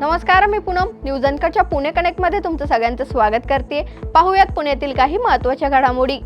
नमस्कार मी पूनम. न्यूज अंकरच्या पुणे कनेक्टमध्ये तुमचं सगळ्यांचं स्वागत करते. पाहूयात पुण्यातील काही महत्त्वाच्या घडामोडी.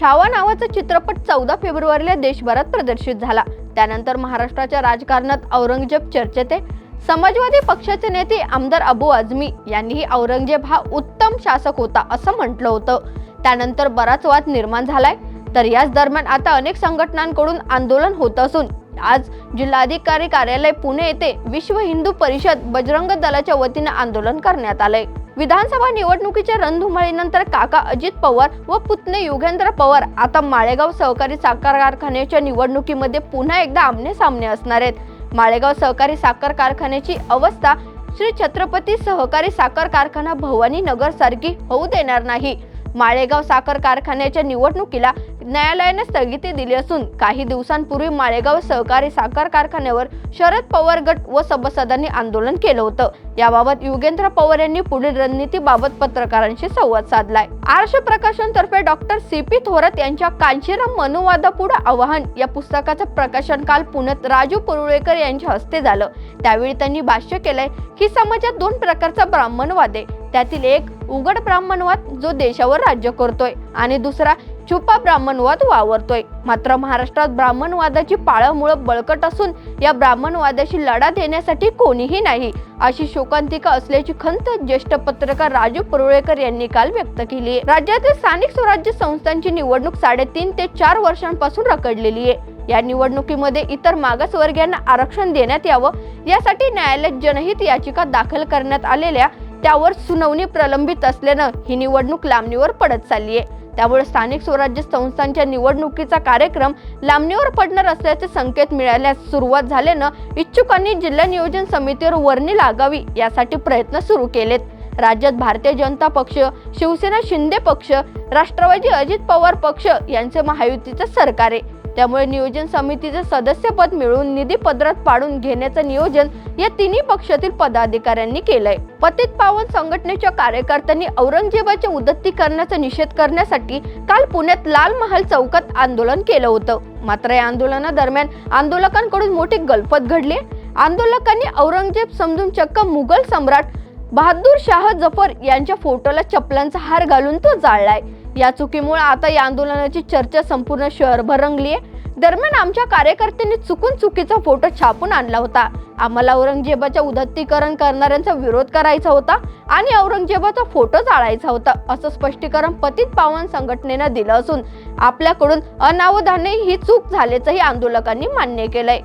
छावा नावाचा चित्रपट चौदा फेब्रुवारीला देशभरात प्रदर्शित झाला. त्यानंतर महाराष्ट्राच्या राजकारणात औरंगजेब चर्चेत आहे. समाजवादी पक्षाचे नेते आमदार अबू आझमी यांनीही औरंगजेब हा उत्तम शासक होता असं म्हटलं होतं. त्यानंतर बराच वाद निर्माण झालाय. तर याच दरम्यान आता अनेक संघटनांकडून आंदोलन होत असून आज जिल्हाधिकारी कार्यालय पुणे येथे विश्व हिंदू परिषद बजरंग दलाच्या वतीने आंदोलन करण्यात आले विधानसभा निवडणुकीच्या रणधुमाळीनंतर काका अजित पवार व पुतणे युगेंद्र पवार आता माळेगाव सहकारी साखर कारखान्याच्या निवडणुकीमध्ये पुन्हा एकदा आमने सामने असणार आहेत. माळेगाव सहकारी साखर कारखान्याची अवस्था श्री छत्रपती सहकारी साखर कारखाना भवानी नगर सारखी होऊ देणार नाही. माळेगाव साखर कारखान्याच्या निवडणुकीला न्यायालयाने स्थगिती दिली असून काही दिवसांपूर्वी माळेगाव सहकारी साखर कारखान्यावर शरद पवार गट व सभासदांनी आंदोलन केलं होतं. याबाबत युगेंद्र पवार यांनी पुढील रणनीतीबाबत पत्रकारांशी संवाद साधलाय. आर्ष प्रकाशन तर्फे डॉक्टर सी पी थोरात यांच्या कांशीराम मनुवादापुढे आवाहन या पुस्तकाचं प्रकाशन काल पुण्यात राजू पुरुळेकर यांच्या हस्ते झालं. त्यावेळी त्यांनी भाष्य केलंय की समाजात दोन प्रकारचा ब्राह्मणवाद आहे. त्यातील एक उघड ब्राह्मणवाद जो देशावर राज्य करतोय आणि दुसरा छुपा ब्राह्मणवाद वावरतोय. मात्र महाराष्ट्रात ब्राह्मणवादाची पाळंमुळं बळकट असून या ब्राह्मणवादाशी लढा देण्यासाठी कोणीही नाही अशी शोकांतिका असल्याची खंत ज्येष्ठ पत्रकार राजू परुळेकर यांनी काल व्यक्त केली आहे. राज्यातील स्थानिक स्वराज्य संस्थांची निवडणूक साडेतीन ते चार वर्षांपासून रखडलेली आहे. या निवडणुकीमध्ये इतर मागासवर्गीयांना आरक्षण देण्यात यावं यासाठी न्यायालयात जनहित याचिका दाखल करण्यात आलेल्या त्यावर सुनावणी प्रलंबित असल्यानं ही निवडणूक लांबणीवर पडत चालली आहे. त्यामुळे स्थानिक स्वराज्य संस्थांच्या निवडणुकीचा कार्यक्रम लांबणीवर पडणार असल्याचे संकेत मिळाल्यास सुरुवात झाल्यानं इच्छुकांनी जिल्हा नियोजन समितीवर वर्णी लागावी यासाठी प्रयत्न सुरू केलेत. राज्यात भारतीय जनता पक्ष शिवसेना शिंदे पक्ष राष्ट्रवादी अजित पवार पक्ष यांचे महायुतीचं सरकार आहे. त्यामुळे नियोजन समितीचे सदस्यपद मिळवून निधी पदरात पाडून घेण्याचं नियोजन या तिन्ही पक्षातील पदाधिकाऱ्यांनी केलंय. पतित पावन संघटनेच्या कार्यकर्त्यांनी औरंगजेबाच्या उदत्तीकरणाचा निषेध करण्यासाठी काल पुण्यात लाल महाल चौकात आंदोलन केलं होतं. मात्र या आंदोलनादरम्यान आंदोलकांकडून मोठी गलपत घडली. आंदोलकांनी औरंगजेब समजून चक्क मुघल सम्राट बहादूर शाह जफर यांच्या फोटोला चपलांचा हार घालून तो जाळलाय. या चुकीमुळे आता या आंदोलनाची चर्चा संपूर्ण शहरभर रंगली आहे. दरम्यान आमच्या कार्यकर्त्यांनी चुकून चुकीचा फोटो छापून आणला होता. आम्हाला औरंगजेबाच्या उदत्तीकरण करणाऱ्यांचा विरोध करायचा होता आणि औरंगजेबाचा फोटो जाळायचा होता असं स्पष्टीकरण पतित पावन संघटनेनं दिलं असून आपल्याकडून अनावधाने ही चूक झाल्याचंही आंदोलकांनी मान्य केलंय.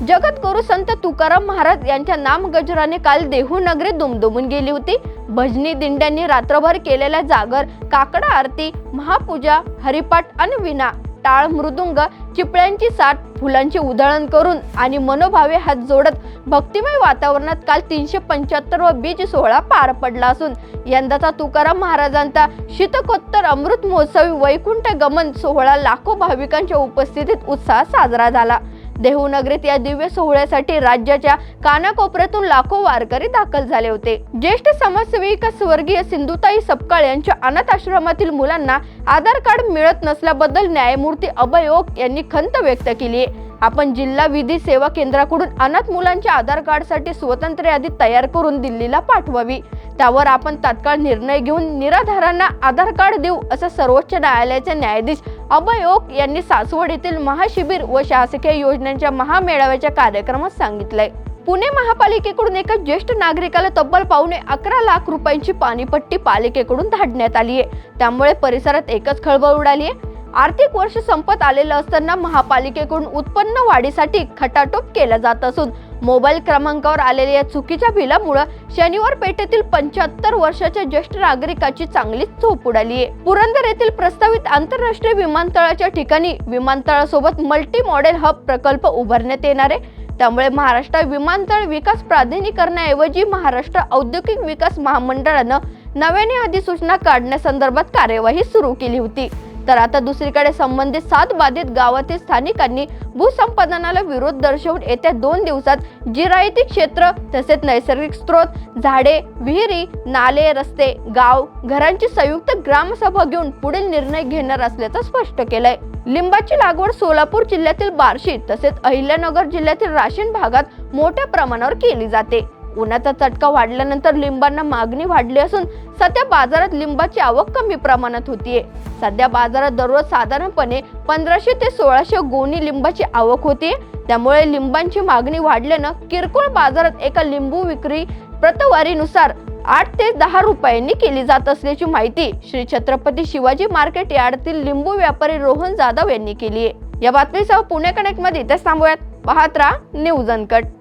जगद्गुरु संत तुकाराम महाराज यांच्या नामगजराने काल देहू नगरी दुमदुमून गेली होती. भजनी दिंड्यांनी रात्रभर केलेल्या जागर काकडा आरती महापूजा हरिपाठ आणि विना टाळ मृदुंग चिपळ्यांची साठ फुलांची उधळण करून आणि मनोभावे हात जोडत भक्तिमय वातावरणात काल तीनशे पंच्याहत्तर व बीज सोहळा पार पडला असून यंदाचा तुकाराम महाराजांचा शीतकोत्तर अमृत महोत्सवी वैकुंठ गमन सोहळा लाखो भाविकांच्या उपस्थितीत उत्साह साजरा झाला. देहूनगरीत या दिव्य सोहळ्यासाठी राज्याच्या कानाकोपऱ्यातून लाखो वारकरी दाखल झाले होते. ज्येष्ठ समाजसेविका स्वर्गीय सिंधुताई सपकाळ यांच्या अनाथ आश्रमातील मुलांना आधार कार्ड मिळत नसल्याबद्दल न्यायमूर्ती अभय ओक यांनी खंत व्यक्त केली आहे. आपण जिल्हा विधी सेवा केंद्राकडून अनाथ मुलांच्या आधार कार्डसाठी स्वतंत्र यादी तयार करून दिल्लीला पाठवावी. त्यावर आपण तात्काळ निर्णय घेऊन निराधारांना आधार कार्ड देऊ असं सर्वोच्च न्यायालयाचे न्यायाधीश अभय ओक यांनी सासवड येथील महाशिबिर व शासकीय योजनांच्या महामेळाव्याच्या कार्यक्रमात सांगितलंय. पुणे महापालिकेकडून एका ज्येष्ठ नागरिकाला तब्बल पावणे अकरा लाख रुपयांची पाणीपट्टी पालिकेकडून धाडण्यात आली आहे. त्यामुळे परिसरात एकच खळबळ उडाली आहे. आर्थिक वर्ष संपत आलेलं असताना महापालिकेकडून उत्पन्न वाढीसाठी खटाटोप केला जात असून मोबाईल क्रमांकावर आलेल्या या चुकीच्या बिलामुळे शनिवार पेठेतील पंच्याहत्तर वर्षाच्या ज्येष्ठ नागरिकाची चांगलीच झोप उडाली आहे. पुरंदर येथील प्रस्तावित आंतरराष्ट्रीय विमानतळाच्या ठिकाणी विमानतळासोबत मल्टी मॉडेल हब प्रकल्प उभारण्यात येणार आहे. त्यामुळे महाराष्ट्र विमानतळ विकास प्राधिकरणाऐवजी महाराष्ट्र औद्योगिक विकास महामंडळानं नव्याने अधिसूचना काढण्यासंदर्भात कार्यवाही सुरू केली होती. तर आता दुसरीकडे संबंधित सात बाधित गावातील स्थानिकांनी भूसंपादनाला विरोध दर्शवून येत्या दोन दिवसात जिरायती क्षेत्र तसेच नैसर्गिक स्रोत झाडे विहिरी नाले रस्ते गाव घरांची संयुक्त ग्रामसभा घेऊन पुढील निर्णय घेणार असल्याचं स्पष्ट केलंय. लिंबाची लागवड सोलापूर जिल्ह्यातील बार्शी तसेच अहिल्यानगर जिल्ह्यातील राशीन भागात मोठ्या प्रमाणावर केली जाते. उन्हाचा चटका वाढल्यानंतर लिंबांना मागणी वाढली असून सध्या बाजारात लिंबाची आवक कमी प्रमाणात होतीये. सध्या बाजारात दररोज साधारणपणे पंधराशे ते सोळाशे गोणी लिंबाची आवक होती. त्यामुळे लिंबांची मागणी वाढल्यानं किरकोळ बाजारात एका लिंबू विक्री प्रतवारीनुसार आठ ते दहा रुपयांनी केली जात असल्याची माहिती श्री छत्रपती शिवाजी मार्केट यार्डतील लिंबू व्यापारी रोहन जाधव यांनी केली आहे या बातमीसह पुणे कनेक्टमध्ये इथेच थांबूयात. पाहत राहा न्यूज अनकट.